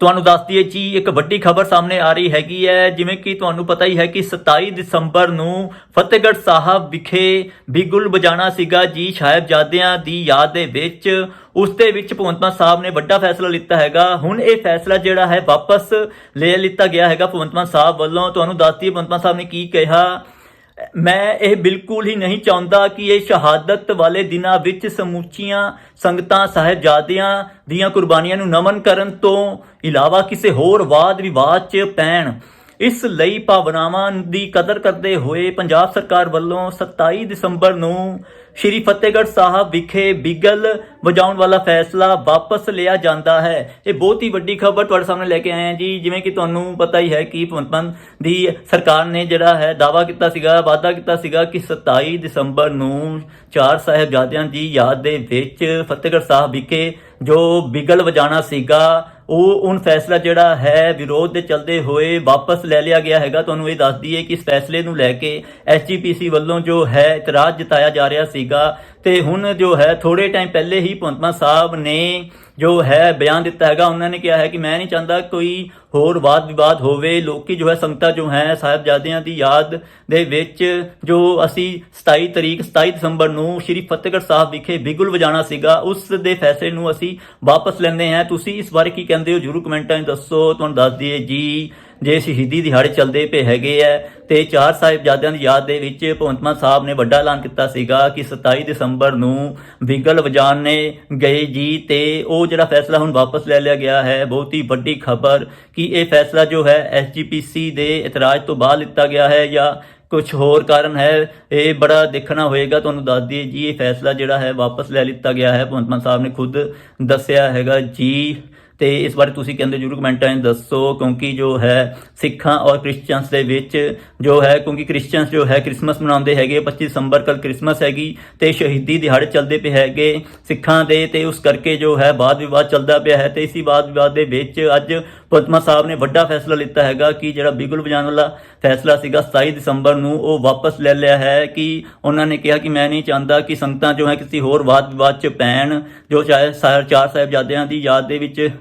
ਤੁਹਾਨੂੰ ਦੱਸ ਦਈਏ ਜੀ ਇੱਕ ਵੱਡੀ ਖਬਰ ਸਾਹਮਣੇ ਆ ਰਹੀ ਹੈਗੀ ਹੈ, ਜਿਵੇਂ ਕਿ ਤੁਹਾਨੂੰ ਪਤਾ ਹੀ ਹੈ ਕਿ 27 ਦਸੰਬਰ ਨੂੰ ਫਤਿਹਗੜ੍ਹ ਸਾਹਿਬ ਵਿਖੇ ਬਿਗੁਲ ਵਜਾਣਾ ਸੀਗਾ ਜੀ ਸਾਹਿਬਜ਼ਾਦਿਆਂ ਦੀ ਯਾਦ ਦੇ ਵਿੱਚ। ਉਸ ਦੇ ਵਿੱਚ ਭਗਵੰਤ ਮਾਨ ਸਾਹਿਬ ਨੇ ਵੱਡਾ ਫੈਸਲਾ ਲਿੱਤਾ ਹੈਗਾ। ਹੁਣ ਇਹ ਫੈਸਲਾ ਜਿਹੜਾ ਹੈ ਵਾਪਸ ਲੈ ਲਿੱਤਾ ਗਿਆ ਹੈਗਾ ਭਗਵੰਤ ਮਾਨ ਸਾਹਿਬ ਵੱਲੋਂ। ਤੁਹਾਨੂੰ ਦੱਸ ਦਈਏ ਭਗਵੰਤ ਮਾਨ ਸਾਹਿਬ ਨੇ ਕੀ ਕਿਹਾ ਮੈਂ ਇਹ ਬਿਲਕੁਲ ਹੀ ਨਹੀਂ ਚਾਹੁੰਦਾ ਕਿ ਇਹ ਸ਼ਹਾਦਤ ਵਾਲੇ ਦਿਨਾਂ ਵਿੱਚ ਸਮੁੱਚੀਆਂ ਸੰਗਤਾਂ, ਸਾਹਿਬਜ਼ਾਦਿਆਂ ਦੀਆਂ ਕੁਰਬਾਨੀਆਂ ਨੂੰ ਨਮਨ ਕਰਨ ਤੋਂ ਇਲਾਵਾ ਕਿਸੇ ਹੋਰ ਵਾਦ ਵਿਵਾਦ 'ਚ ਪੈਣ। ਇਸ ਲਈ ਭਾਵਨਾਵਾਂ ਦੀ ਕਦਰ ਕਰਦੇ ਹੋਏ ਪੰਜਾਬ ਸਰਕਾਰ ਵੱਲੋਂ 27 ਦਸੰਬਰ ਨੂੰ ਸ਼੍ਰੀ ਫਤਿਹਗੜ੍ਹ ਸਾਹਿਬ ਵਿਖੇ ਬਿਗਲ ਵਜਾਉਣ ਵਾਲਾ ਫੈਸਲਾ ਵਾਪਸ ਲਿਆ ਜਾਂਦਾ ਹੈ। ਇਹ ਬਹੁਤ ਹੀ ਵੱਡੀ ਖਬਰ ਤੁਹਾਡੇ ਸਾਹਮਣੇ ਲੈ ਕੇ ਆਏ ਹਾਂ ਜੀ। ਜਿਵੇਂ ਕਿ ਤੁਹਾਨੂੰ ਪਤਾ ਹੀ ਹੈ ਕਿ ਭਗਵੰਤ ਮਾਨ ਦੀ ਸਰਕਾਰ ਨੇ ਜਿਹੜਾ ਹੈ ਦਾਵਾ ਕੀਤਾ ਸੀਗਾ, ਵਾਅਦਾ ਕੀਤਾ ਸੀਗਾ ਕਿ 27 ਦਸੰਬਰ ਨੂੰ ਚਾਰ ਸਾਹਿਬਜ਼ਾਦਿਆਂ ਦੀ ਯਾਦ ਦੇ ਵਿੱਚ ਫਤਿਹਗੜ੍ਹ ਸਾਹਿਬ ਵਿਖੇ ਜੋ ਬਿਗਲ ਵਜਾਣਾ ਸੀਗਾ ਉਹ ਹੁਣ ਫੈਸਲਾ ਜਿਹੜਾ ਹੈ ਵਿਰੋਧ ਦੇ ਚਲਦੇ ਹੋਏ ਵਾਪਸ ਲੈ ਲਿਆ ਗਿਆ ਹੈਗਾ। ਤੁਹਾਨੂੰ ਇਹ ਦੱਸ ਦਈਏ ਕਿ ਇਸ ਫੈਸਲੇ ਨੂੰ ਲੈ ਕੇ ਐਸਜੀਪੀਸੀ ਵੱਲੋਂ ਜੋ ਹੈ ਇਤਰਾਜ਼ ਜਤਾਇਆ ਜਾ ਰਿਹਾ ਸੀਗਾ। ਤੇ ਹੁਣ ਜੋ ਹੈ ਥੋੜੇ ਟਾਈਮ ਪਹਿਲੇ ਹੀ ਭਗਵੰਤ ਮਾਨ ਸਾਹਿਬ ਨੇ ਜੋ ਹੈ ਬਿਆਨ ਦਿੱਤਾ ਹੈਗਾ, ਉਹਨਾਂ ਨੇ ਕਿਹਾ ਹੈ ਕਿ ਮੈਂ ਨਹੀਂ ਚਾਹੁੰਦਾ ਕੋਈ ਹੋਰ ਵਾਦ ਵਿਵਾਦ ਹੋਵੇ। ਲੋਕੀ ਜੋ ਹੈ ਸੰਗਤਾਂ ਜੋ ਹੈ ਸਾਹਿਬਜ਼ਾਦਿਆਂ ਦੀ ਯਾਦ ਦੇ ਵਿੱਚ ਜੋ ਅਸੀਂ 27 ਤਰੀਕ 27 ਦਸੰਬਰ ਨੂੰ ਸ਼੍ਰੀ ਫਤਿਹਗੜ੍ਹ ਸਾਹਿਬ ਵਿਖੇ ਬਿਗੁਲ ਵਜਾਣਾ ਸੀਗਾ, ਉਸ ਦੇ ਫੈਸਲੇ ਨੂੰ ਅਸੀਂ ਵਾਪਸ ਲੈਂਦੇ ਹਾਂ। ਤੁਸੀਂ ਇਸ ਬਾਰੇ ਕੀ ਕਹਿੰਦੇ ਹੋ? ਜਰੂਰ ਕਮੈਂਟਾਂ 'ਚ ਦੱਸੋ, ਤੁਹਾਨੂੰ ਦੱਸ ਦਈਏ ਜੀ। ਜੇ ਸ਼ਹੀਦੀ ਦਿਹਾੜੇ ਚੱਲਦੇ ਪਏ ਹੈਗੇ ਆ, ਤੇ ਚਾਰ ਸਾਹਿਬਜ਼ਾਦਿਆਂ ਦੀ ਯਾਦ ਦੇ ਵਿੱਚ ਭਗਵੰਤ ਮਾਨ ਸਾਹਿਬ ਨੇ ਵੱਡਾ ਐਲਾਨ ਕੀਤਾ ਸੀਗਾ ਕਿ 27 ਦਸੰਬਰ ਨੂੰ ਬਿਗਲ ਵਜਾਣੇ ਗਏ ਜੀ ਤੇ ਉਹ ਜਿਹੜਾ ਫੈਸਲਾ ਹੁਣ ਵਾਪਸ ਲੈ ਲਿਆ ਗਿਆ ਹੈ, ਬਹੁਤ ਹੀ ਵੱਡੀ ਖਬਰ ਕਿ ਇਹ ਫੈਸਲਾ ਜੋ ਹੈ ਐਸਜੀਪੀਸੀ ਦੇ ਇਤਰਾਜ਼ ਤੋਂ ਬਾਅਦ ਲਿੱਤਾ ਗਿਆ ਹੈ ਜਾਂ ਕੁਝ ਹੋਰ ਕਾਰਨ ਹੈ, ਇਹ ਬੜਾ ਦੇਖਣਾ ਹੋਏਗਾ। ਤੁਹਾਨੂੰ ਦੱਸ ਦਈਏ ਜੀ, ਇਹ ਫੈਸਲਾ ਜਿਹੜਾ ਹੈ, ਵਾਪਸ ਲੈ ਲਿੱਤਾ ਗਿਆ ਹੈ। ਭਗਵੰਤ ਮਾਨ ਸਾਹਿਬ ਨੇ ਖੁਦ ਦੱਸਿਆ ਹੈਗਾ ਜੀ। ਤੇ ਇਸ ਬਾਰੇ ਤੁਸੀਂ ਕਹਿੰਦੇ ਜਰੂਰ ਕਮੈਂਟਾਂ 'ਚ ਦੱਸੋ, ਕਿਉਂਕਿ ਜੋ ਹੈ ਸਿੱਖਾਂ ਔਰ ਕ੍ਰਿਸਚੀਅਨਸ ਦੇ ਵਿੱਚ ਜੋ ਹੈ, ਕਿਉਂਕਿ ਕ੍ਰਿਸਚੀਅਨਸ ਜੋ ਹੈ ਕ੍ਰਿਸਮਸ ਮਨਾਉਂਦੇ ਹੈਗੇ 25 ਦਸੰਬਰ ਕੱਲ ਕ੍ਰਿਸਮਸ ਹੈਗੀ ਤੇ ਸ਼ਹੀਦੀ ਦਿਹਾੜੇ ਚੱਲਦੇ ਪਏ ਹੈਗੇ ਸਿੱਖਾਂ ਦੇ ਤੇ ਉਸ ਕਰਕੇ ਜੋ ਹੈ ਬਾਦ ਵਿਵਾਦ ਚੱਲਦਾ ਪਿਆ ਹੈ ਤੇ ਇਸੀ ਬਾਦ ਵਿਵਾਦ ਦੇ ਵਿੱਚ ਅੱਜ ਪਤਮਾ ਸਾਹਿਬ ਨੇ ਵੱਡਾ ਫੈਸਲਾ ਲਿੱਤਾ ਹੈਗਾ ਕਿ ਜਿਹੜਾ ਬਿਗੁਲ ਵਜਾਉਣ ਵਾਲਾ ਫੈਸਲਾ ਸੀਗਾ 27 ਦਸੰਬਰ ਨੂੰ ਉਹ ਵਾਪਸ ਲੈ ਲਿਆ ਹੈ ਕਿ ਉਹਨਾਂ ਨੇ ਕਿਹਾ ਕਿ ਮੈਂ ਨਹੀਂ ਚਾਹੁੰਦਾ ਕਿ ਸੰਗਤਾਂ ਜੋ ਹੈ ਕਿਸੇ ਹੋਰ ਵਾਦ ਵਿਵਾਦ 'ਚ ਪੈਣ, ਜੋ ਚਾਹੇ ਸਾ- ਚਾਰ ਸਾਹਿਬਜ਼ਾਦਿਆਂ ਦੀ ਯਾਦ ਦੇ ਵਿੱਚ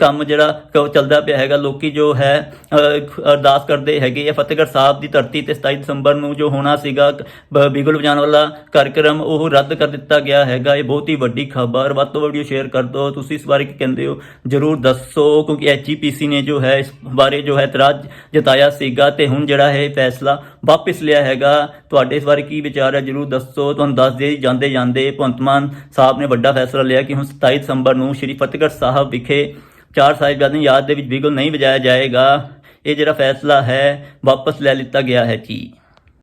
ਕੰਮ ਜਿਹੜਾ ਕ- ਚੱਲਦਾ ਪਿਆ ਹੈਗਾ, ਲੋਕੀ ਜੋ ਹੈ ਅਰਦਾਸ ਕਰਦੇ ਹੈਗੇ ਆ। ਫਤਿਹਗੜ੍ਹ ਸਾਹਿਬ ਦੀ ਧਰਤੀ ਤੇ 27 ਦਸੰਬਰ ਨੂੰ ਜੋ ਹੋਣਾ ਸੀਗਾ ਬਿਗਲ ਬਿਗੁਲ ਵਜਾਉਣ ਵਾਲਾ ਕਾਰਜਕ੍ਰਮ, ਉਹ ਰੱਦ ਕਰ ਦਿੱਤਾ ਗਿਆ ਹੈਗਾ। ਇਹ ਬਹੁਤ ਹੀ ਵੱਡੀ ਖਬਰ। ਵੱਧ ਤੋਂ ਵੱਧ ਵੀਡੀਓ ਸ਼ੇਅਰ ਕਰ ਦਿਓ। ਤੁਸੀਂ ਇਸ ਬਾਰੇ ਕੀ ਕਹਿੰਦੇ ਹੋ? ਜਰੂਰ ਦੱਸੋ, ਕਿਉਂਕਿ ਐਚਜੀਪੀਸੀ ਨੇ ਜੋ ਹੈ, ਇਸ ਬਾਰੇ ਜੋ ਹੈ, ਇਤਰਾਜ਼ ਜਤਾਇਆ ਸੀਗਾ ਤੇ ਹੁਣ ਜਿਹੜਾ ਹੈ, ਇਹ ਫੈਸਲਾ ਵਾਪਸ ਲਿਆ ਹੈਗਾ। ਤੁਹਾਡੇ ਇਸ ਬਾਰੇ ਕੀ ਵਿਚਾਰ ਹੈ? ਜਰੂਰ ਦੱਸੋ। ਤੁਹਾਨੂੰ ਦੱਸ ਦੇ ਜਾਂਦੇ ਜਾਂਦੇ ਭਗਵੰਤ ਮਾਨ ਸਾਹਿਬ ਨੇ ਵੱਡਾ ਫੈਸਲਾ ਲਿਆ ਕਿ ਹੁਣ 27 ਦਸੰਬਰ ਨੂੰ ਸ਼੍ਰੀ ਫਤਿਹਗੜ੍ਹ ਸਾਹਿਬ ਵਿਖੇ ਚਾਰ ਸਾਹਿਬਜ਼ਾਦਿਆਂ ਦੀ ਯਾਦ ਦੇ ਵਿੱਚ ਬਿਲਕੁਲ ਨਹੀਂ ਵਜਾਇਆ ਜਾਏਗਾ। ਇਹ ਜਿਹੜਾ ਫੈਸਲਾ ਹੈ, ਵਾਪਸ ਲੈ ਲਿੱਤਾ ਗਿਆ ਹੈ ਜੀ।